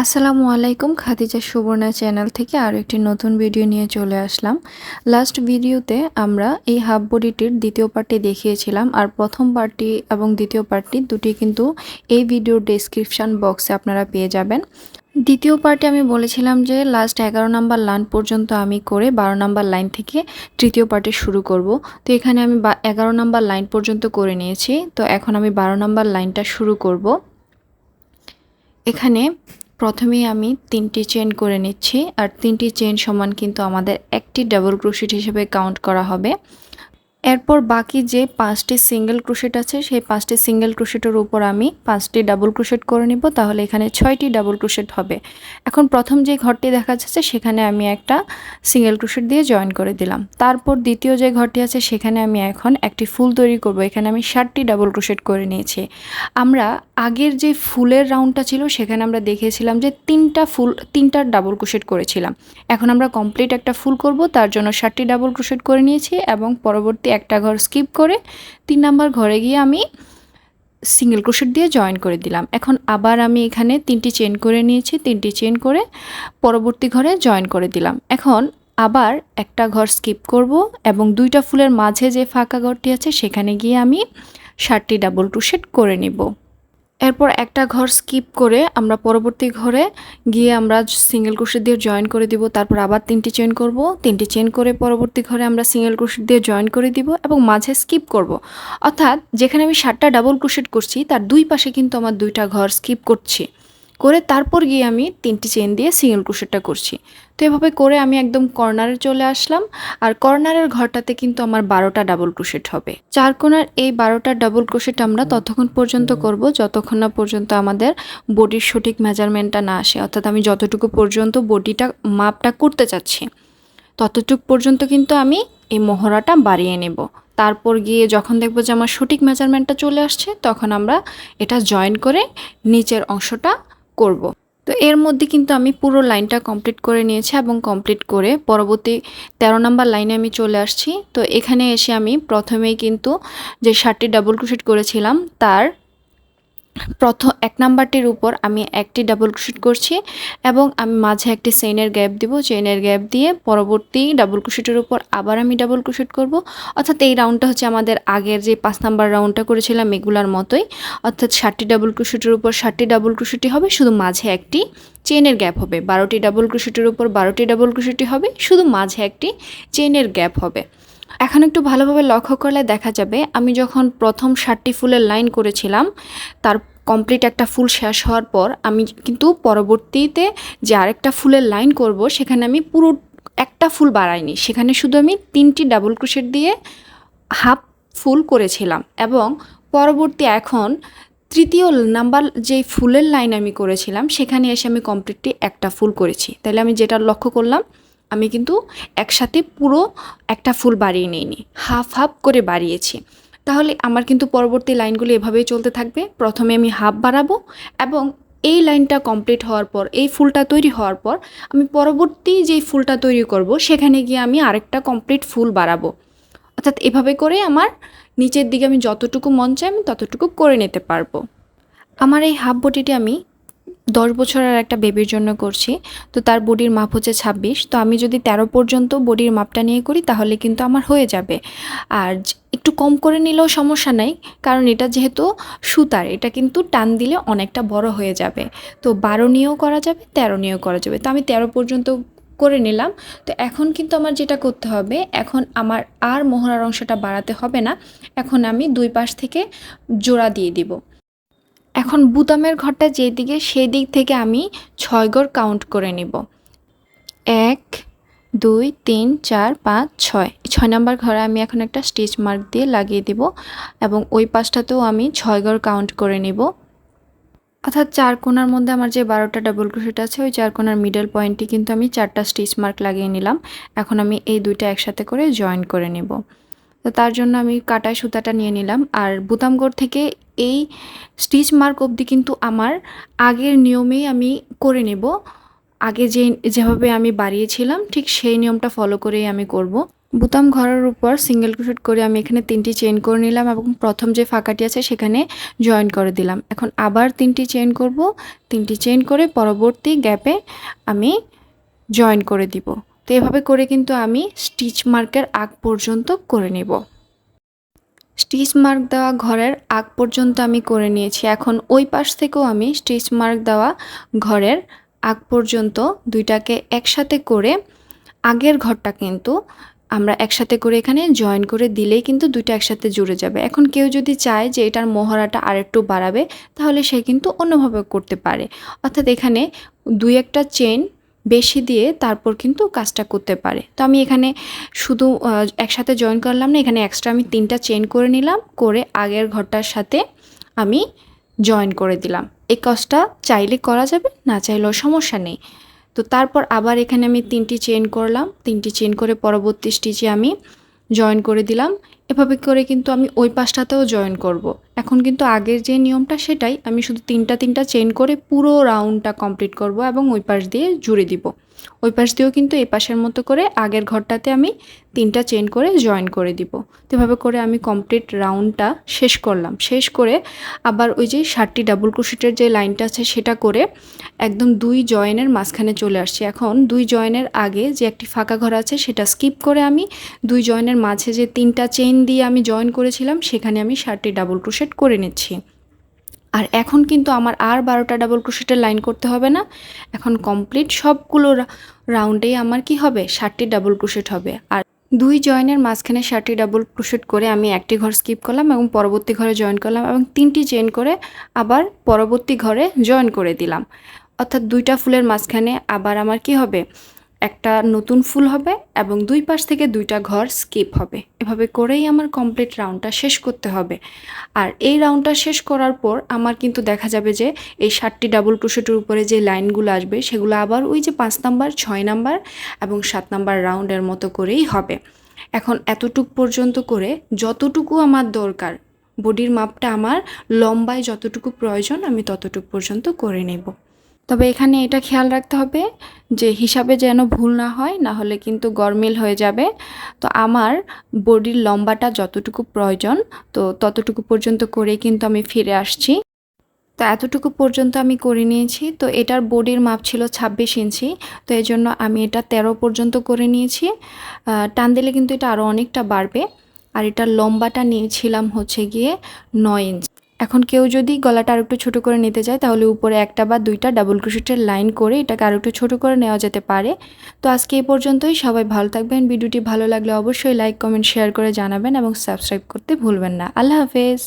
আসসালামু আলাইকুম, খাদিজা সুবর্ণা চ্যানেল থেকে আরও একটি নতুন ভিডিও নিয়ে চলে আসলাম। লাস্ট ভিডিওতে আমরা এই হাফ বডিটির দ্বিতীয় পার্টটি দেখিয়েছিলাম আর প্রথম পার্টটি এবং দ্বিতীয় পার্টটি দুটি কিন্তু এই ভিডিওর ডেসক্রিপশান বক্সে আপনারা পেয়ে যাবেন। দ্বিতীয় পার্টে আমি বলেছিলাম যে লাস্ট এগারো নাম্বার লাইন পর্যন্ত আমি করে বারো নাম্বার লাইন থেকে তৃতীয় পার্টে শুরু করব। তো এখানে আমি এগারো নাম্বার লাইন পর্যন্ত করে নিয়েছি। তো এখন আমি বারো নাম্বার লাইনটা শুরু করব। এখানে প্রথমেই আমি তিনটি চেন করে নিচ্ছি, আর তিনটি চেন সমান কিন্তু আমাদের একটি ডাবল ক্রোশেট হিসেবে কাউন্ট করা হবে। এরপর বাকি যে পাঁচটি সিঙ্গেল ক্রোশেট আছে, সেই পাঁচটি সিঙ্গেল ক্রোশেটের উপর আমি পাঁচটি ডাবল ক্রোশেট করে নিব। তাহলে এখানে ছয়টি ডাবল ক্রোশেট হবে। এখন প্রথম যে ঘরটি দেখা যাচ্ছে, সেখানে আমি একটা সিঙ্গেল ক্রোশেট দিয়ে জয়েন করে দিলাম। তারপর দ্বিতীয় যে ঘরটি আছে, সেখানে আমি এখন একটি ফুল তৈরি করব। এখানে আমি ষাটটি ডাবল ক্রোশেট করে নিয়েছি। আমরা আগের যে ফুলের রাউন্ডটা ছিল, সেখানে আমরা দেখেছিলাম যে তিনটা ফুল, তিনটা ডাবল ক্রোশেট করেছিলাম। এখন আমরা কমপ্লিট একটা ফুল করব, তার জন্য ষাটটি ডাবল ক্রোশেট করে নিয়েছি এবং পরবর্তী একটা ঘর স্কিপ করে তিন নাম্বার ঘরে গিয়ে আমি সিঙ্গেল ক্রোশেট দিয়ে জয়েন করে দিলাম। এখন আবার আমি এখানে তিনটি চেন করে নিয়েছি, তিনটি চেন করে পরবর্তী ঘরে জয়েন করে দিলাম। এখন আবার একটা ঘর স্কিপ করব এবং দুইটা ফুলের মাঝে যে ফাঁকা ঘরটি আছে সেখানে গিয়ে আমি ষাটটি ডাবল ক্রোশেট করে নিব। এরপর একটা ঘর স্কিপ করে আমরা পরবর্তী ঘরে গিয়ে আমরা সিঙ্গেল ক্রোশেট দিয়ে জয়েন করে দিব। তারপর আবার তিনটি চেন করব। তিনটি চেন করে পরবর্তী ঘরে আমরা সিঙ্গেল ক্রোশেট দিয়ে জয়েন করে দিব এবং মাঝে স্কিপ করব। অর্থাৎ যেখানে আমি ষাটটা ডাবল ক্রোশেট করছি, তার দুই পাশে কিন্তু আমার দুইটা ঘর স্কিপ করছি। করে তারপর গিয়ে আমি তিনটি চেন দিয়ে সিঙ্গেল ক্রোশেটটা করছি। তো এভাবে করে আমি একদম কর্নারে চলে আসলাম। আর কর্নারের ঘরটাতে কিন্তু আমার বারোটা ডাবল ক্রোশেট হবে। চার কোনার এই বারোটা ডাবল ক্রোশেট আমরা ততক্ষণ পর্যন্ত করব, যতক্ষণ না পর্যন্ত আমাদের বডির সঠিক মেজারমেন্টটা না আসে। অর্থাৎ আমি যতটুকু পর্যন্ত বডিটা মাপটা করতে চাচ্ছি, ততটুকু পর্যন্ত কিন্তু আমি এই মহড়াটা বাড়িয়ে নেব। তারপর গিয়ে যখন দেখব যে আমার সঠিক মেজারমেন্টটা চলে আসছে, তখন আমরা এটা জয়েন করে নিচের অংশটা করব। তো এর মধ্যে কিন্তু আমি পুরো লাইনটা কমপ্লিট করে নিয়েছি এবং কমপ্লিট করে পরবর্তী ১৩ নাম্বার লাইনে আমি চলে আসছি। তো এখানে এসে আমি প্রথমেই কিন্তু যে শার্টটি ডাবল ক্রোশেট করেছিলাম, তার প্রথম এক নাম্বারটির উপর আমি একটি ডাবল ক্রোশেট করছি এবং আমি মাঝে একটি চেইনের গ্যাপ দিব। চেইনের গ্যাপ দিয়ে পরবর্তী ডাবল ক্রোশেটের উপর আবার আমি ডাবল ক্রোশেট করব। অর্থাৎ এই রাউন্ডটা হচ্ছে আমাদের আগের যে পাঁচ নাম্বার রাউন্ডটা করেছিলাম এগুলার মতোই। অর্থাৎ ষাটটি ডাবল ক্রোশেটের উপর ষাটটি ডাবল ক্রোশেটি হবে, শুধু মাঝে একটি চেনের গ্যাপ হবে। বারোটি ডাবল ক্রোশেটের উপর বারোটি ডাবল ক্রোশেটি হবে, শুধু মাঝে একটি চেনের গ্যাপ হবে। এখন একটু ভালোভাবে লক্ষ্য করলে দেখা যাবে, আমি যখন প্রথম ষাটটি ফুলের লাইন করেছিলাম, তার কমপ্লিট একটা ফুল শেষ হওয়ার পর আমি কিন্তু পরবর্তীতে যে আরেকটা ফুলের লাইন করব, সেখানে আমি পুরো একটা ফুল বাড়াইনি। সেখানে শুধু আমি তিনটি ডাবল ক্রোশেট দিয়ে হাফ ফুল করেছিলাম এবং পরবর্তী এখন তৃতীয় নাম্বার যে ফুলের লাইন আমি করেছিলাম, সেখানে এসে আমি কমপ্লিটলি একটা ফুল করেছি। তাহলে আমি যেটা লক্ষ্য করলাম আমি কিন্তু একসাথে পুরো একটা ফুল বাড়িয়ে নিইনি, হাফ হাফ করে বাড়িয়েছি। তাহলে আমার কিন্তু পরবর্তী লাইনগুলো এভাবেই চলতে থাকবে। প্রথমে আমি হাফ বাড়াবো এবং এই লাইনটা কমপ্লিট হওয়ার পর, এই ফুলটা তৈরি হওয়ার পর, আমি পরবর্তী যেই ফুলটা তৈরি করব, সেখানে গিয়ে আমি আরেকটা কমপ্লিট ফুল বাড়াবো। অর্থাৎ এভাবে করে আমার নিচের দিকে আমি যতটুকু মন চাই আমি ততটুকু করে নিতে পারব। আমার এই হাফ বটিটি আমি দশ বছরের একটা বেবির জন্য করছি। তো তার বডির মাপ হচ্ছে ছাব্বিশ। তো আমি যদি তেরো পর্যন্ত বডির মাপটা নিয়ে করি, তাহলে কিন্তু আমার হয়ে যাবে। আর একটু কম করে নিলেও সমস্যা নাই, কারণ এটা যেহেতু সুতার, এটা কিন্তু টান দিলে অনেকটা বড় হয়ে যাবে। তো বারো নিয়েও করা যাবে, তেরো নিয়েও করা যাবে। তো আমি তেরো পর্যন্ত করে নিলাম। তো এখন কিন্তু আমার যেটা করতে হবে, এখন আমার আর মোহরার অংশটা বাড়াতে হবে না। এখন আমি দুই পাশ থেকে জোড়া দিয়ে দিব। এখন বুতামের ঘরটা যেদিকে সেই দিক থেকে আমি ছয় গড় কাউন্ট করে নিব। এক, দুই, তিন, চার, পাঁচ, ছয়। ছয় নাম্বার ঘরে আমি এখন একটা স্টিচ মার্ক দিয়ে লাগিয়ে দিব এবং ওই পাশটাতেও আমি ছয় গড় কাউন্ট করে নিব। অর্থাৎ চার কোনার মধ্যে আমার যে বারোটা ডাবল ক্রোশেট আছে, ওই চার কোনার মিডল পয়েন্টটি কিন্তু আমি চারটা স্টিচ মার্ক লাগিয়ে নিলাম। এখন আমি এই দুইটা একসাথে করে জয়েন করে নেব। তো তার জন্য আমি কাটায় সুতাটা নিয়ে নিলাম। আর বুতামগড় থেকে এই স্টিচ মার্ক অবধি কিন্তু আমার আগের নিয়মেই আমি করে নেব। আগে যে, যেভাবে আমি বাড়িয়েছিলাম, ঠিক সেই নিয়মটা ফলো করেই আমি করব। বুতাম ঘরের উপর সিঙ্গেল ক্রোশেট করে আমি এখানে তিনটি চেন করে নিলাম এবং প্রথম যে ফাঁকাটি আছে সেখানে জয়েন করে দিলাম। এখন আবার তিনটি চেইন করব। তিনটি চেইন করে পরবর্তী গ্যাপে আমি জয়েন করে দিব। তো এভাবে করে কিন্তু আমি স্টিচ মার্কের আগ পর্যন্ত করে নেব। স্টিচ মার্ক দেওয়া ঘরের আগ পর্যন্ত আমি করে নিয়েছি। এখন ওই পাশ থেকেও আমি স্টিচ মার্ক দেওয়া ঘরের আগ পর্যন্ত দুইটাকে একসাথে করে আগের ঘরটা কিন্তু আমরা একসাথে করে এখানে জয়েন করে দিলেই কিন্তু দুইটা একসাথে জুড়ে যাবে। এখন কেউ যদি চায় যে এটার মহড়াটা আরেকটু বাড়াবে, তাহলে সে কিন্তু অন্যভাবে করতে পারে। অর্থাৎ এখানে দুই একটা চেন বেশি দিয়ে তারপর কিন্তু কাজটা করতে পারে। তো আমি এখানে শুধু একসাথে জয়েন করলাম না, এখানে এক্সট্রা আমি তিনটা চেন করে নিলাম, করে আগের ঘরটার সাথে আমি জয়েন করে দিলাম। এই কাজটা চাইলে করা যাবে, না চাইলেও সমস্যা নেই। তো তারপর আবার এখানে আমি তিনটি চেন করলাম, তিনটি চেন করে পরবর্তী স্টিচে আমি জয়েন করে দিলাম। এভাবে করে কিন্তু আমি ওই পাশটাতেও জয়েন করব। এখন কিন্তু আগের যে নিয়মটা সেটাই, আমি শুধু তিনটা তিনটা চেন করে পুরো রাউন্ডটা কমপ্লিট করব এবং ওই পাশ দিয়ে জুড়ে দিব। ওই পাশ দিয়েও কিন্তু এই পাশের মতো করে আগের ঘরটাতে আমি তিনটা চেন করে জয়েন করে দিব। তো এভাবে করে আমি কমপ্লিট রাউন্ডটা শেষ করলাম। শেষ করে আবার ওই যে ষাটটি ডাবল ক্রোশেটের যে লাইনটা আছে সেটা করে একদম দুই জয়েনের মাঝখানে চলে আসছি। এখন দুই জয়েনের আগে যে একটি ফাঁকা ঘর আছে সেটা স্কিপ করে আমি দুই জয়েনের মাঝে যে তিনটা চেন দিয়ে আমি জয়েন করেছিলাম সেখানে আমি ষাটটি ডাবল ক্রোশেট করে নিচ্ছি। আর এখন কিন্তু আমার আর বারোটা ডাবল ক্রোশেটের লাইন করতে হবে না। এখন কমপ্লিট সবগুলো রাউন্ডেই আমার কি হবে? ষাটটি ডাবল ক্রোশেট হবে। আর দুই জয়েনের মাঝখানে ষাটটি ডাবল ক্রোশেট করে আমি একটি ঘর স্কিপ করলাম এবং পরবর্তী ঘরে জয়েন করলাম এবং তিনটি চেন করে আবার পরবর্তী ঘরে জয়েন করে দিলাম। অর্থাৎ দুইটা ফুলের মাঝখানে আবার আমার কি হবে? একটা নতুন ফুল হবে এবং দুই পাশ থেকে দুইটা ঘর স্কিপ হবে। এভাবে করেই আমার কমপ্লিট রাউন্ডটা শেষ করতে হবে। আর এই রাউন্ডটা শেষ করার পর আমার কিন্তু দেখা যাবে যে এই ষাটটি ডাবল ক্রোশেটের উপরে যে লাইনগুলো আসবে, সেগুলো আবার ওই যে পাঁচ নাম্বার, ছয় নাম্বার এবং সাত নাম্বার রাউন্ডের মতো করেই হবে। এখন এতটুক পর্যন্ত করে যতটুকু আমার দরকার, বডির মাপটা আমার লম্বায় যতটুকু প্রয়োজন আমি ততটুকু পর্যন্ত করে নেব। তবে এখানে এটা খেয়াল রাখতে হবে যে হিসাবে যেন ভুল না হয়, না হলে কিন্তু গরমিল হয়ে যাবে। তো আমার বডির লম্বাটা যতটুকু প্রয়োজন, তো ততটুকু পর্যন্ত করে কিন্তু আমি ফিরে আসছি। তো এতটুকু পর্যন্ত আমি করে নিয়েছি। তো এটার বডির মাপ ছিল ছাব্বিশ ইঞ্চি, তো এই জন্য আমি এটা ১৩ পর্যন্ত করে নিয়েছি। টান দিলে কিন্তু এটা আরও অনেকটা বাড়বে। আর এটার লম্বাটা নিয়েছিলাম হচ্ছে গিয়ে নয় ইঞ্চ। এখন কেউ যদি গলাটা আরেকটু ছোট করে নিতে চায়, তাহলে উপরে একটা বা দুইটা ডাবল ক্রোশেটের লাইন করে এটাকে আরেকটু ছোট করে নেওয়া যেতে পারে। তো আজকে এই পর্যন্তই। সবাই ভালো থাকবেন। ভিডিওটি ভালো লাগলে অবশ্যই লাইক কমেন্ট শেয়ার করে জানাবেন এবং সাবস্ক্রাইব করতে ভুলবেন না। আল্লাহ হাফেজ।